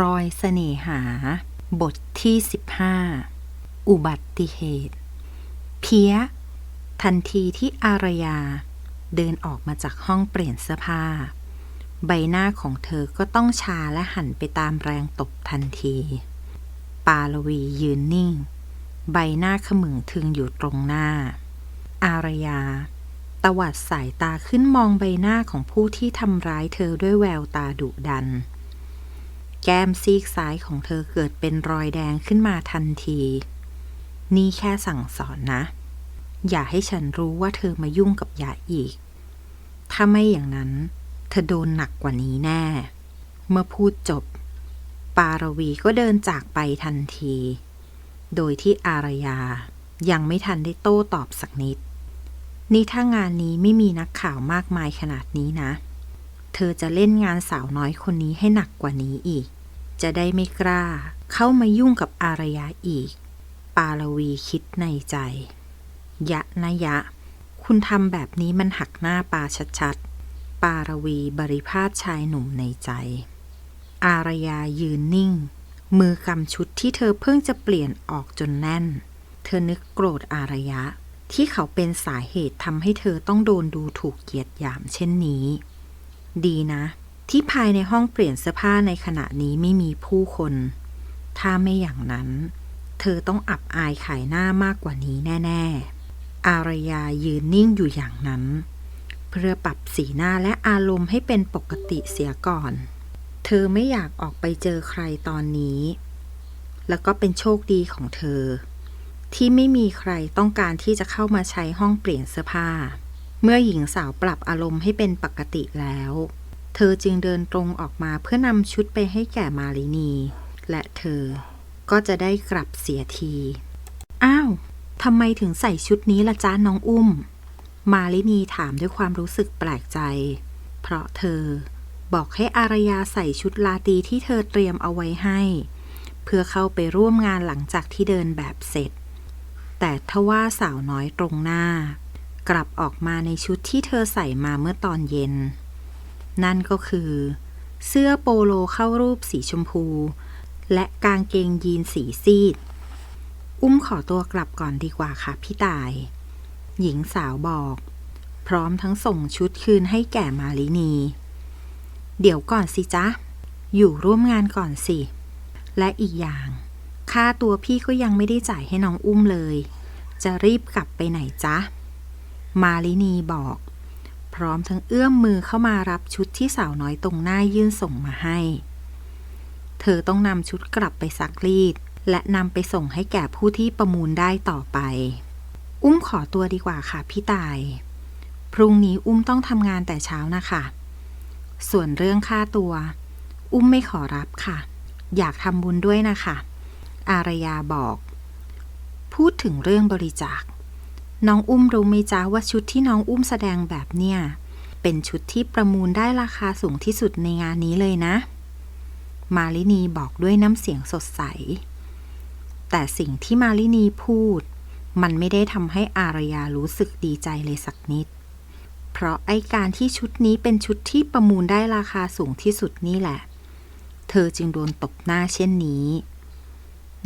รอยเสน่หา บทที่ 15 อุบัติเหตุ เพี้ย ทันทีที่อารยา เดินออกมาจากห้องเปลี่ยนเสื้อผ้า ใบหน้าของเธอก็ต้องชาและหันไปตามแรงตบทันที ปาลวียืนนิ่ง ใบหน้าขมึงทึงอยู่ตรงหน้า อารยา ตวัดสายตาขึ้นมองใบหน้าของผู้ที่ทำร้ายเธอด้วยแววตาดุดัน แก้มซีกซ้ายของเธอเกิดเป็นรอยแดงขึ้นมาทันที นี่แค่สั่งสอนนะ อย่าให้ฉันรู้ว่าเธอมายุ่งกับยาอีก ถ้าไม่อย่างนั้น เธอโดนหนักกว่านี้แน่ เมื่อพูดจบ ปารวีก็เดินจากไปทันที โดยที่อารยายังไม่ทันได้โต้ตอบสักนิด นี่ถ้างานนี้ไม่มีนักข่าวมากมายขนาดนี้นะ เธอจะเล่นงานสาวน้อยคนนี้ให้หนักกว่านี้อีก จะได้ไม่กล้า เข้ามายุ่งกับอารยาอีก ปาลวีคิดในใจ ยะนะยะ คุณทำแบบนี้มันหักหน้าปาชัดๆ ปารวีบริพาทชายหนุ่มในใจ อารยายืนนิ่ง มือกำชุดที่เธอเพิ่งจะเปลี่ยนออกจนแน่น เธอนึกโกรธอารยะ ที่เขาเป็นสาเหตุทำให้เธอต้องโดนดูถูกเกียดหยามเช่นนี้ ดีนะ ที่ภายในห้องเปลี่ยนเสื้อผ้าในขณะนี้ไม่มีผู้คน ถ้าไม่อย่างนั้น เธอต้องอับอายขายหน้ามากกว่านี้แน่ ๆ อารยายืนนิ่งอยู่อย่างนั้น เพื่อปรับสีหน้าและอารมณ์ให้เป็นปกติเสียก่อน เธอไม่อยากออกไปเจอใครตอนนี้ แล้วก็เป็นโชคดีของเธอ ที่ไม่มีใครต้องการที่จะเข้ามาใช้ห้องเปลี่ยนเสื้อผ้า เมื่อหญิงสาวปรับอารมณ์ให้เป็นปกติแล้ว เธอจึงเดินตรงออกมาเพื่อนำชุดไปให้แก่มาลินี และเธอก็จะได้กลับเสียที อ้าวทำไมถึงใส่ชุดนี้ละจ้าน้องอุ้ม มาลินีถามด้วยความรู้สึกแปลกใจ เพราะเธอบอกให้อารยาใส่ชุดลาตีที่เธอเตรียมเอาไว้ให้ เพื่อเข้าไปร่วมงานหลังจากที่เดินแบบเสร็จ แต่ทว่าสาวน้อยตรงหน้า กลับออกมาในชุดที่เธอใส่มาเมื่อตอนเย็น นั่นก็คือ เสื้อโปโลเข้ารูปสีชมพู และกางเกงยีนสีซีด อุ้มขอตัวกลับก่อนดีกว่าค่ะพี่ตาย หญิงสาวบอก พร้อมทั้งส่งชุดคืนให้แก่มาลินี เดี๋ยวก่อนสิจ๊ะ อยู่ร่วมงานก่อนสิ และอีกอย่าง ค่าตัวพี่ก็ยังไม่ได้จ่ายให้น้องอุ้มเลย จะรีบกลับไปไหนจ๊ะ มาลินีบอก พร้อมทั้งเอื้อมมือเข้ามารับชุดที่สาวน้อยตรงหน้ายื่นส่งมาให้ เธอต้องนำชุดกลับไปซักรีด และนำไปส่งให้แก่ผู้ที่ประมูลได้ต่อไป อุ้มขอตัวดีกว่าค่ะพี่ตาย พรุ่งนี้อุ้มต้องทำงานแต่เช้านะคะ ส่วนเรื่องค่าตัว อุ้มไม่ขอรับค่ะ อยากทำบุญด้วยนะคะ อารยาบอก พูดถึงเรื่องบริจาค น้องอุ้มรู้ไหมจ๊ะว่าชุดที่น้องอุ้มแสดงแบบเนี้ยเป็นชุดที่ประมูลได้ราคาสูงที่สุดในงานนี้เลยนะ มาลินีบอกด้วยน้ำเสียงสดใส แต่สิ่งที่มาลินีพูด มันไม่ได้ทำให้อารยารู้สึกดีใจเลยสักนิด เพราะไอการที่ชุดนี้เป็นชุดที่ประมูลได้ราคาสูงที่สุดนี่แหละ เธอจึงโดนตบหน้าเช่นนี้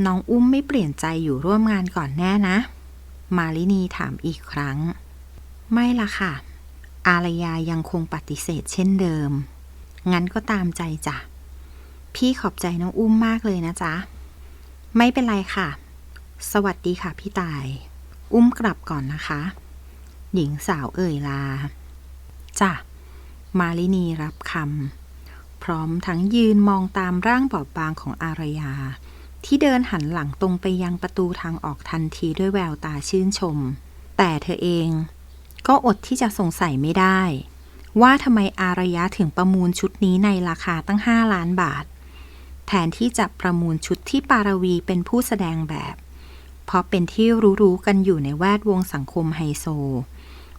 น้องอุ้มไม่เปลี่ยนใจอยู่ร่วมงานก่อนแน่นะ มาลินีถามอีกครั้ง ไม่ละค่ะ อารยายังคงปฏิเสธเช่นเดิม งั้นก็ตามใจจ้ะ พี่ขอบใจน้องอุ้มมากเลยนะจ๊ะ ไม่เป็นไรค่ะ สวัสดีค่ะพี่ตาย อุ้มกลับก่อนนะคะ หญิงสาวเอ่ยลา จ้ะ มาลินีรับคำพร้อมทั้งยืนมองตามร่างบอบบางของอารยา ที่เดินหันหลังตรงไปยังประตูทางออกทันทีด้วยแววตาชื่นชม แต่เธอเองก็อดที่จะสงสัยไม่ได้ ว่าทำไมอารยะถึงประมูลชุดนี้ในราคาตั้ง 5 ล้านบาท แทนที่จะประมูลชุดที่ปารวีเป็นผู้แสดงแบบ เพราะเป็นที่รู้ๆกันอยู่ในแวดวงสังคมไฮโซ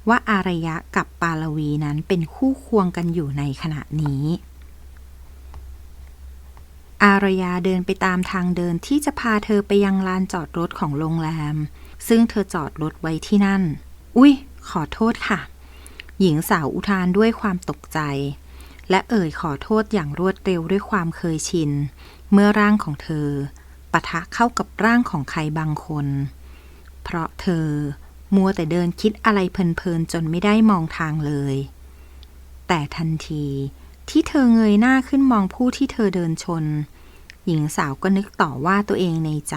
ว่าอารยะกับปารวีนั้นเป็นคู่ควงกันอยู่ในขณะนี้ อารยาเดินไปตามทางเดินที่จะพาเธอไปยังลานจอดรถของโรงแรม ซึ่งเธอจอดรถไว้ที่นั่น อุ้ยขอโทษค่ะ หญิงสาวอุทานด้วยความตกใจ และเอ่ยขอโทษอย่างรวดเร็วด้วยความเคยชิน เมื่อร่างของเธอปะทะเข้ากับร่างของใครบางคน เพราะเธอมัวแต่เดินคิดอะไรเพลินๆจนไม่ได้มองทางเลย แต่ทันที ที่เธอเงยหน้าขึ้นมองผู้ที่เธอเดินชน หญิงสาวก็นึกต่อว่าตัวเองในใจ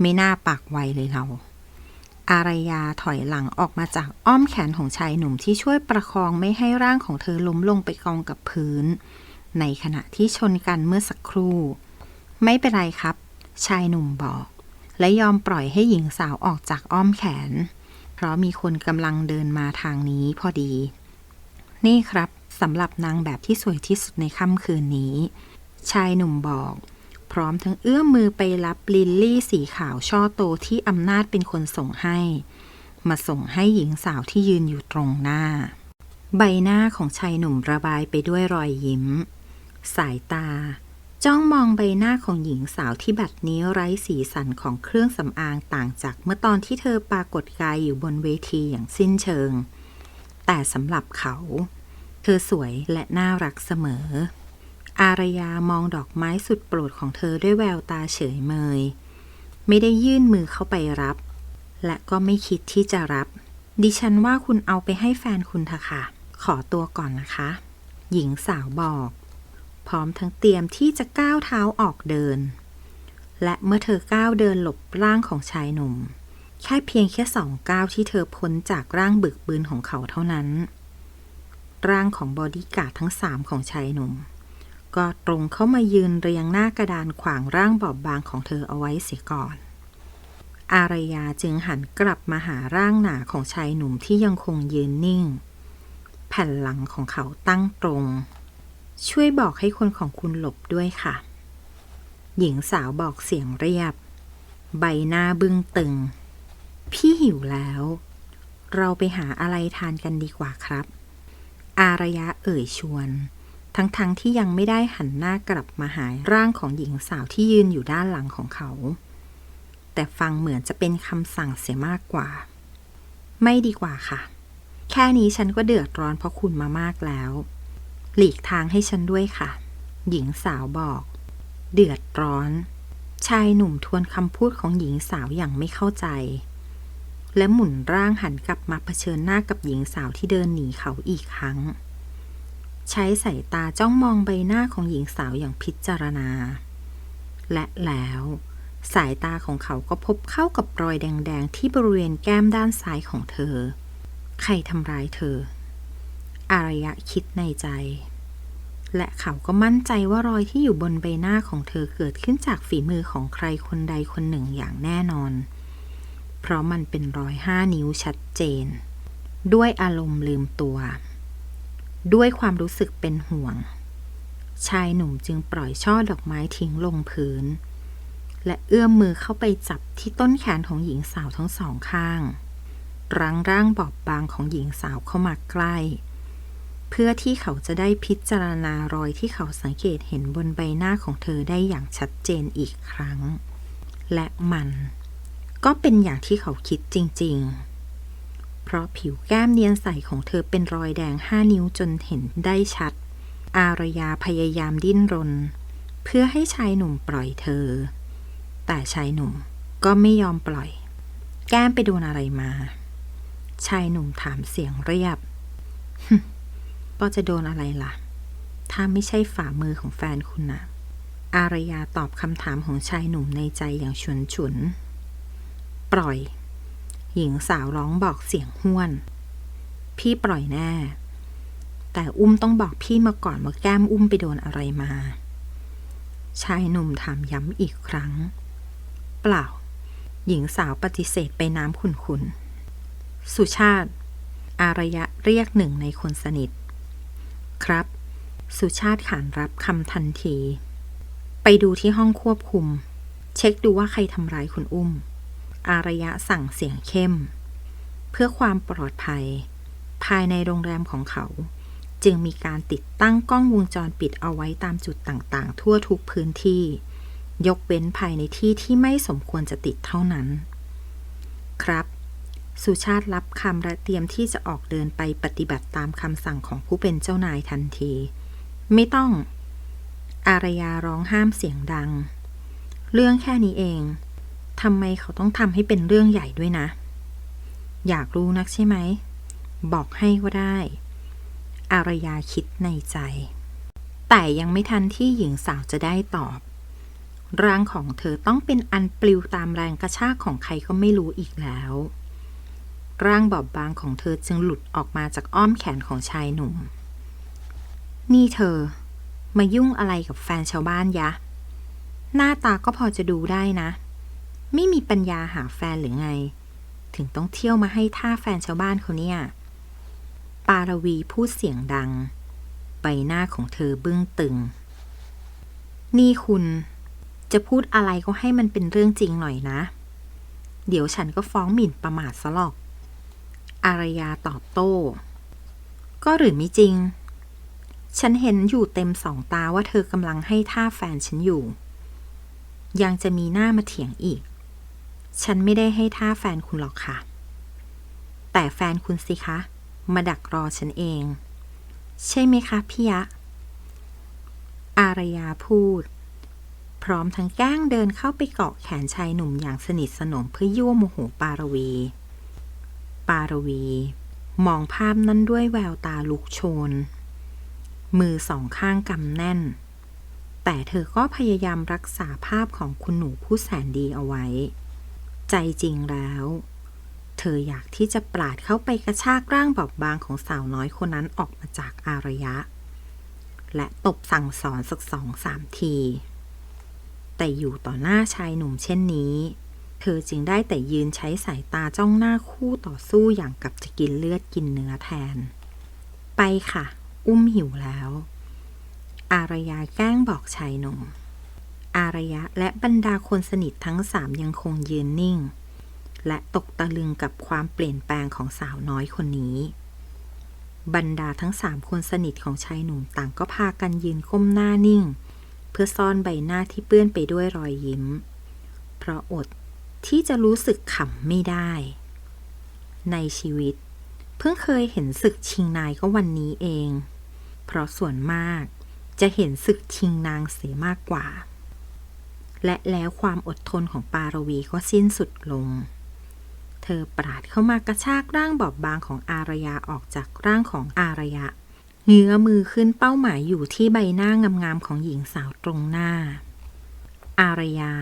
ไม่น่าปากไวเลยเรา อารยาถอยหลังออกมาจากอ้อมแขนของชายหนุ่มที่ช่วยประคองไม่ให้ร่างของเธอล้มลงไปกองกับพื้น ในขณะที่ชนกันเมื่อสักครู่ ไม่เป็นไรครับ ชายหนุ่มบอก และยอมปล่อยให้หญิงสาวออกจากอ้อมแขน เพราะมีคนกำลังเดินมาทางนี้พอดี นี่ครับ สำหรับนางแบบที่สวยที่สุดในค่ำคืนนี้ ชายหนุ่มบอก พร้อมทั้งเอื้อมมือไปรับลิลลี่สีขาวช่อโตที่อำนาจเป็นคนส่งให้ มาส่งให้หญิงสาวที่ยืนอยู่ตรงหน้า ใบหน้าของชายหนุ่มระบายไปด้วยรอยยิ้ม สายตา จ้องมองใบหน้าของหญิงสาวที่บัดนี้ไร้สีสันของเครื่องสำอางต่างจากเมื่อตอนที่เธอปรากฏกายอยู่บนเวทีอย่างสิ้นเชิง แต่สำหรับเขา อสวยและน่ารักเสมอ อารยามองดอกไม้สุดโปรดของเธอด้วยแววตาเฉยเมย ไม่ได้ยื่นมือเข้าไปรับ และก็ไม่คิดที่จะรับ ดิฉันว่าคุณเอาไปให้แฟนคุณเถอะค่ะ ขอตัวก่อนนะคะ หญิงสาวบอก พร้อมทั้งเตรียมที่จะก้าวเท้าออกเดิน และเมื่อเธอก้าวเดินหลบร่างของชายหนุ่ม แค่เพียงแค่สองก้าวที่เธอพ้นจากร่างบึกบืนของเขาเท่านั้น ร่างของบอดี้การ์ดทั้งสามของชายหนุ่ม ก็ตรงเข้ามายืนเรียงหน้ากระดานขวางร่างบอบบางของเธอเอาไว้เสียก่อน อารยาจึงหันกลับมาหาร่างหนาของชายหนุ่มที่ยังคงยืนนิ่ง แผ่นหลังของเขาตั้งตรง ช่วยบอกให้คนของคุณหลบด้วยค่ะ หญิงสาวบอกเสียงเรียบ ใบหน้าบึ้งตึง พี่หิวแล้ว เราไปหาอะไรทานกันดีกว่าครับ อารยะเอ่ยชวน ทั้งๆทที่ยังไม่ได้หันหน้ากลับมาหาร่างของหญิงสาวที่ยืนอยู่ด้านหลังของเขา แต่ฟังเหมือนจะเป็นคำสั่งเสียมากกว่า ไม่ดีกว่าค่ะ แค่นี้ฉันก็เดือดร้อนเพราะคุณมามากแล้ว หลีกทางให้ฉันด้วยค่ะ หญิงสาวบอก เดือดร้อน ชายหนุ่มทวนคำพูดของหญิงสาวอย่างไม่เข้าใจ และหมุนร่างหันกลับมาเผชิญหน้ากับหญิงสาวที่เดินหนีเขาอีกครั้ง ใช้สายตาจ้องมองใบหน้าของหญิงสาวอย่างพิจารณา และแล้ว สายตาของเขาก็พบเข้ากับรอยแดง ๆ ที่บริเวณแก้มด้านซ้ายของเธอ ใครทำร้ายเธอ อารยะคิดในใจ และเขาก็มั่นใจว่ารอยที่อยู่บนใบหน้าของเธอเกิดขึ้นจากฝีมือของใครคนใดคนหนึ่งอย่างแน่นอน เพราะมันเป็นรอยห้านิ้วชัดเจน ด้วยอารมณ์ลืมตัว ด้วยความรู้สึกเป็นห่วง ชายหนุ่มจึงปล่อยช่อดอกไม้ทิ้งลงพื้น และเอื้อมมือเข้าไปจับที่ต้นแขนของหญิงสาวทั้งสองข้าง รั้งร่างบอบบางของหญิงสาวเข้ามาใกล้เพื่อที่เขาจะได้พิจารณารอยที่เขาสังเกตเห็นบนใบหน้าของเธอได้อย่างชัดเจนอีกครั้ง และมัน ก็เป็นอย่างที่เขาคิดจริง ๆ เพราะผิวแก้มเนียนใสของเธอเป็นรอยแดงห้านิ้วจนเห็นได้ชัด อารยาพยายามดิ้นรน เพื่อให้ชายหนุ่มปล่อยเธอ แต่ชายหนุ่มก็ไม่ยอมปล่อย แก้มไปโดนอะไรมา ชายหนุ่มถามเสียงเรียบก็จะโดนอะไรล่ะ ถ้าไม่ใช่ฝ่ามือของแฟนคุณนะอารยาตอบคำถามของชายหนุ่มในใจอย่างฉุนฉุน ปล่อย หญิงสาวร้องบอกเสียงห้วน พี่ปล่อยแน่ แต่อุ้มต้องบอกพี่มาก่อนว่าแก้มอุ้มไปโดนอะไรมา ชายหนุ่มถามย้ำอีกครั้ง เปล่า หญิงสาวปฏิเสธไปน้ำขุนๆ สุชาติ อารยะเรียกหนึ่งในคนสนิท ครับ สุชาติขานรับคำทันที ไปดูที่ห้องควบคุม เช็คดูว่าใครทำร้ายคุณอุ้ม อารยะสั่งเสียงเข้ม เพื่อความปลอดภัย ภายในโรงแรมของเขา จึงมีการติดตั้งกล้องวงจรปิดเอาไว้ตามจุดต่างๆ ทั่วทุกพื้นที่ ยกเว้นภายในที่ที่ไม่สมควรจะติดเท่านั้น ครับ สุชาติรับคำและเตรียมที่จะออกเดินไปปฏิบัติตามคำสั่งของผู้เป็นเจ้านายทันที ไม่ต้อง อารยาร้องห้ามเสียงดัง เรื่องแค่นี้เอง ทำไมเขาต้องทำให้เป็นเรื่องใหญ่ด้วยนะ อยากรู้นักใช่ไหม บอกให้ก็ได้ อารยาคิดในใจ แต่ยังไม่ทันที่หญิงสาวจะได้ตอบ ร่างของเธอต้องเป็นอันปลิวตามแรงกระชากของใครก็ไม่รู้อีกแล้ว ร่างบอบบางของเธอจึงหลุดออกมาจากอ้อมแขนของชายหนุ่ม นี่เธอ มายุ่งอะไรกับแฟนชาวบ้านยะ หน้าตาก็พอจะดูได้นะ ไม่มีปัญญาหาแฟนหรือไง ถึงต้องเที่ยวมาให้ท่าแฟนชาวบ้านเขาเนี่ย ปารวีพูดเสียงดัง ใบหน้าของเธอเบื้องตึง นี่คุณจะพูดอะไรก็ให้มันเป็นเรื่องจริงหน่อยนะ เดี๋ยวฉันก็ฟ้องหมิ่นประมาทซะหรอก อารยาตอบโต้ ก็หรือไม่จริง ฉันเห็นอยู่เต็มสองตาว่าเธอกำลังให้ท่าแฟนฉันอยู่ ยังจะมีหน้ามาเถียงอีก ฉันไม่ได้ให้ท่าแฟนคุณหรอกค่ะ แต่แฟนคุณสิคะ มาดักรอฉันเอง ใช่ไหมคะพี่ยะ อารยาพูด พร้อมทั้งแกล้งเดินเข้าไปเกาะแขนชายหนุ่มอย่างสนิทสนมเพื่อยั่วโมโหปารวี ปารวี มองภาพนั้นด้วยแววตาลุกโชน มือสองข้างกำแน่นแต่เธอก็พยายามรักษาภาพของคุณหนูผู้แสนดีเอาไว้ ใจจริงแล้ว เธออยากที่จะปราดเข้าไปกระชากร่างบอบบางของสาวน้อยคนนั้นออกมาจากอารยะ และตบสั่งสอนสักสองสามที แต่อยู่ต่อหน้าชายหนุ่มเช่นนี้ เธอจึงได้แต่ยืนใช้สายตาจ้องหน้าคู่ต่อสู้อย่างกับจะกินเลือดกินเนื้อแทน ไปค่ะ อุ้มหิวแล้ว อารยาแกล้งบอกชายหนุ่ม อารยะ และบรรดาคนสนิททั้งสามยังคงยืนนิ่ง และตกตะลึงกับความเปลี่ยนแปลงของสาวน้อยคนนี้ บรรดาทั้งสามคนสนิทของชายหนุ่มต่างก็พากันยืนก้มหน้านิ่ง เพื่อซ่อนใบหน้าที่เปื้อนไปด้วยรอยยิ้ม เพราะอดที่จะรู้สึกขำไม่ได้ ในชีวิต เพิ่งเคยเห็นศึกชิงนายก็วันนี้เอง เพราะส่วนมากจะเห็นศึกชิงนางเสียมากกว่า และแล้วความอดทนของปารวีก็สิ้นสุดลง เธอปราดเข้ามากระชากร่างบอบบางของอารยาออกจากร่างของอารยะเงื้อมือขึ้นเป้าหมายอยู่ที่ใบหน้างามๆของหญิงสาวตรงหน้า อารยา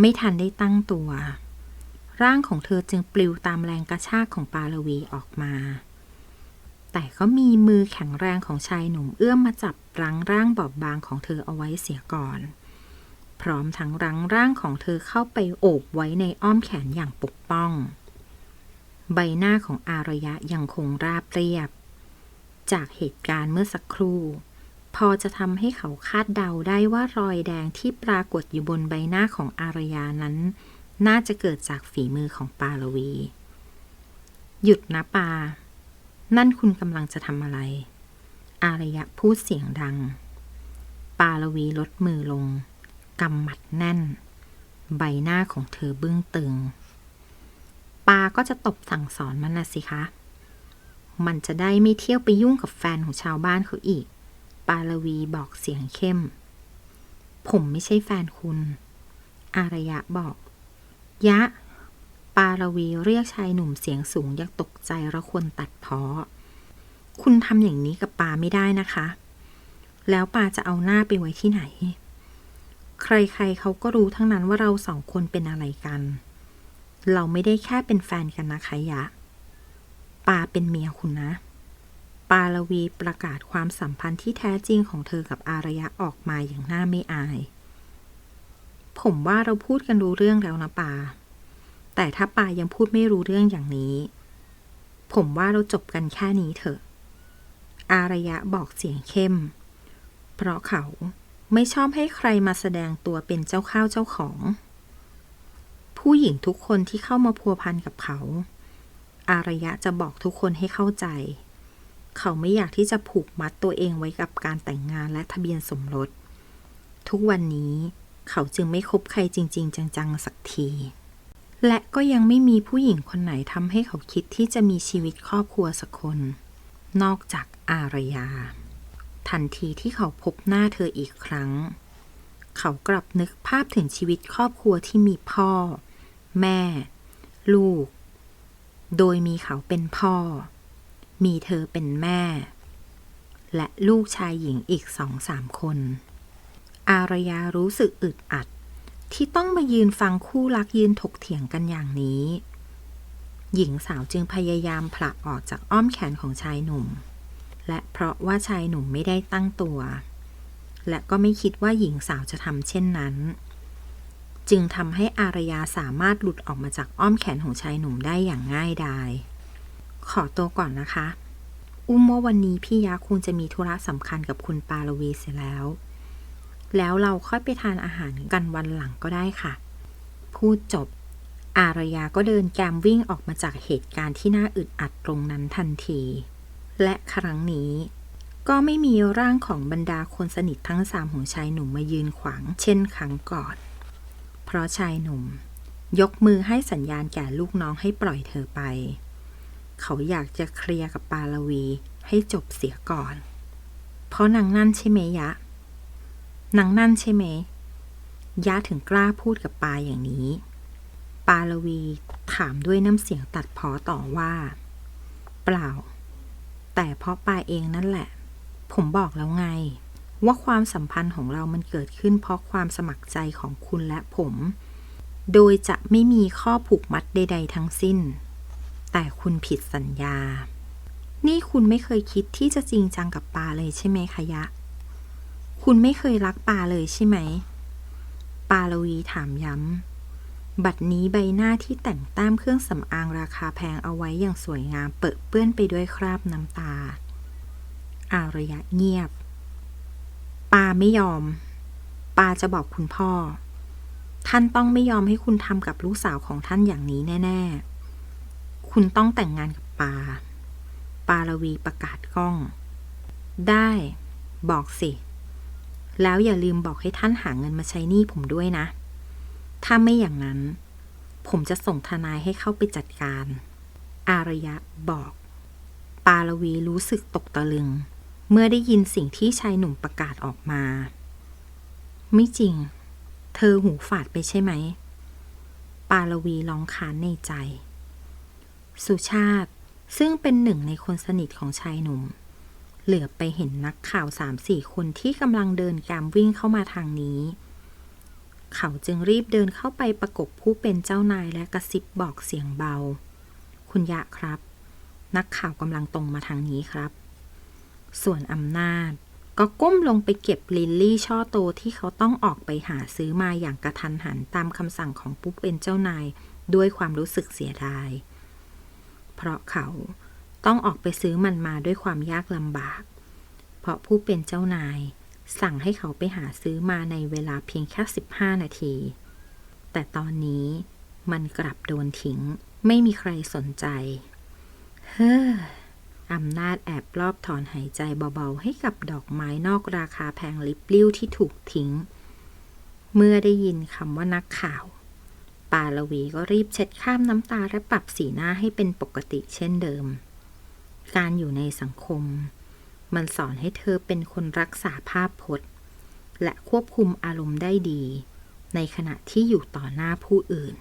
ไม่ทันได้ตั้งตัว ร่างของเธอจึงปลิวตามแรงกระชากของปารวีออกมา แต่ก็มีมือแข็งแรงของชายหนุ่มเอื้อมมาจับรั้งร่างบอบบางของเธอเอาไว้เสียก่อน พร้อมทั้งรั้งร่างของเธอเข้าไปโอบไว้ในอ้อมแขนอย่างปกป้อง ใบหน้าของอารยะยังคงราบเรียบ จากเหตุการณ์เมื่อสักครู่ พอจะทำให้เขาคาดเดาได้ว่ารอยแดงที่ปรากฏอยู่บนใบหน้าของอารยานั้น น่าจะเกิดจากฝีมือของปาลวี หยุดนะปา นั่นคุณกำลังจะทำอะไร อารยะพูดเสียงดัง ปาลวีลดมือลง กำหมัดแน่น ใบหน้าของเธอเบื้องตึง ปาก็จะตบสั่งสอนมันนะสิคะ มันจะได้ไม่เที่ยวไปยุ่งกับแฟนของชาวบ้านเขาอีก ปาลวีบอกเสียงเข้ม ผมไม่ใช่แฟนคุณ อารยะบอก ยะ ปาลวีเรียกชายหนุ่มเสียงสูงอย่างตกใจระควรตัดเพาะคุณทำอย่างนี้กับปาไม่ได้นะคะ แล้วปาจะเอาหน้าไปไว้ที่ไหน ใครๆเขาก็รู้ทั้งนั้นว่าเราสองคนเป็นอะไรกัน เราไม่ได้แค่เป็นแฟนกันนะคะยะ ปาเป็นเมียคุณนะ ปาลวีประกาศความสัมพันธ์ที่แท้จริงของเธอกับอารยะออกมาอย่างน่าไม่อาย ผมว่าเราพูดกันรู้เรื่องแล้วนะปา แต่ถ้าปายังพูดไม่รู้เรื่องอย่างนี้ ผมว่าเราจบกันแค่นี้เถอะ อารยะบอกเสียงเข้ม เพราะเขา ไม่ชอบให้ใครมาแสดงตัวเป็นเจ้าข้าวเจ้าของ ผู้หญิงทุกคนที่เข้ามาพัวพันกับเขา อารยะจะบอกทุกคนให้เข้าใจ เขาไม่อยากที่จะผูกมัดตัวเองไว้กับการแต่งงานและทะเบียนสมรส ทุกวันนี้เขาจึงไม่คบใครจริง ๆ จัง ๆ สักที และก็ยังไม่มีผู้หญิงคนไหนทำให้เขาคิดที่จะมีชีวิตครอบครัวสักคน นอกจากอารยา ทันทีที่เขาพบหน้าเธออีกครั้ง เขากลับนึกภาพถึงชีวิตครอบครัวที่มีพ่อ แม่ ลูก โดยมีเขาเป็นพ่อ มีเธอเป็นแม่ และลูกชายหญิงอีกสองสามคน อารยารู้สึกอึดอัดที่ต้องมายืนฟังคู่รักยืนถกเถียงกันอย่างนี้ หญิงสาวจึงพยายามผลักออกจากอ้อมแขนของชายหนุ่ม และเพราะว่าชายหนุ่มไม่ได้ตั้งตัว และก็ไม่คิดว่าหญิงสาวจะทำเช่นนั้น จึงทำให้อารยาสามารถหลุดออกมาจากอ้อมแขนของชายหนุ่มได้อย่างง่ายดายขอตัวก่อนนะคะ อุ้มว่าวันนี้พี่ยาคงจะมีธุระสำคัญกับคุณปาลวีเสียแล้ว แล้วเราค่อยไปทานอาหารกันวันหลังก็ได้ค่ะ พูดจบ อารยาก็เดินแกมวิ่งออกมาจากเหตุการณ์ที่น่าอึดอัดตรงนั้นทันที และครั้งนี้ ก็ไม่มีร่างของบรรดาคนสนิททั้งสามของชายหนุ่มมายืนขวาง เช่นครั้งก่อน เพราะชายหนุ่ม ยกมือให้สัญญาณแก่ลูกน้องให้ปล่อยเธอไป เขาอยากจะเคลียร์กับปาลวีให้จบเสียก่อน เพราะนางนั่นใช่ไหมยะนางนั่นใช่ไหมยะถึงกล้าพูดกับปาอย่างนี้ ปาลวีถามด้วยน้ำเสียงตัดพอต่อว่า เปล่า แต่เพราะปาเองนั่นแหละ ผมบอกแล้วไง ว่าความสัมพันธ์ของเรามันเกิดขึ้นเพราะความสมัครใจของคุณและผม โดยจะไม่มีข้อผูกมัดใด ๆ ทั้งสิ้น แต่คุณผิดสัญญา นี่คุณไม่เคยคิดที่จะจริงจังกับปาเลยใช่ไหมคะยะ คุณไม่เคยรักปาเลยใช่ไหม ปาลวีถามย้ำ บัดนี้ใบหน้าที่แต่งแต้มเครื่องสำอางราคาแพงเอาไว้อย่างสวยงามเปิดเปื้อนไปด้วยคราบน้ำตา อารยะเงียบ ปาไม่ยอม ปาจะบอกคุณพ่อ ท่านต้องไม่ยอมให้คุณทำกับลูกสาวของท่านอย่างนี้แน่ ๆ คุณต้องแต่งงานกับปา ปาลวีประกาศกล้อง ได้ บอกสิ แล้วอย่าลืมบอกให้ท่านหาเงินมาใช้หนี้ผมด้วยนะ ถ้าไม่อย่างนั้น ผมจะส่งทนายให้เข้าไปจัดการ อารยะบอก ปาลวีรู้สึกตกตะลึง เมื่อได้ยินสิ่งที่ชายหนุ่มประกาศออกมา ไม่จริง เธอหูฝาดไปใช่ไหม ปาลวีร้องค้านในใจ สุชาติซึ่งเป็นหนึ่งในคนสนิทของชายหนุ่ม เหลือไปเห็นนักข่าวสามสี่คนที่กำลังเดินกามวิ่งเข้ามาทางนี้ เขาจึงรีบเดินเข้าไปประกบผู้เป็นเจ้านายและกระซิบบอกเสียงเบา คุณยะครับ นักข่าวกำลังตรงมาทางนี้ครับ ส่วนอำนาจก็ก้มลงไปเก็บลิลลี่ช่อโตที่เขาต้องออกไปหาซื้อมาอย่างกระทันหันตามคำสั่งของผู้เป็นเจ้านายด้วยความรู้สึกเสียดาย เพราะเขาต้องออกไปซื้อมันมาด้วยความยากลำบาก เพราะผู้เป็นเจ้านาย สั่งให้เขาไปหาซื้อมาในเวลาเพียงแค่ 15 นาที แต่ตอนนี้มันกลับโดนทิ้ง ไม่มีใครสนใจ เฮ้ออำนาจแอบรอบถอนหายใจเบาๆ ให้กับดอกไม้นอกราคาแพงลิบลิ่วที่ถูกทิ้ง เมื่อได้ยินคำว่านักข่าว ปาลวีก็รีบเช็ดข้ามน้ำตาและปรับสีหน้าให้เป็นปกติเช่นเดิม การอยู่ในสังคม มันสอนให้เธอเป็นคนรักษาภาพพจน์ และควบคุมอารมณ์ได้ดี ในขณะที่อยู่ต่อหน้าผู้อื่น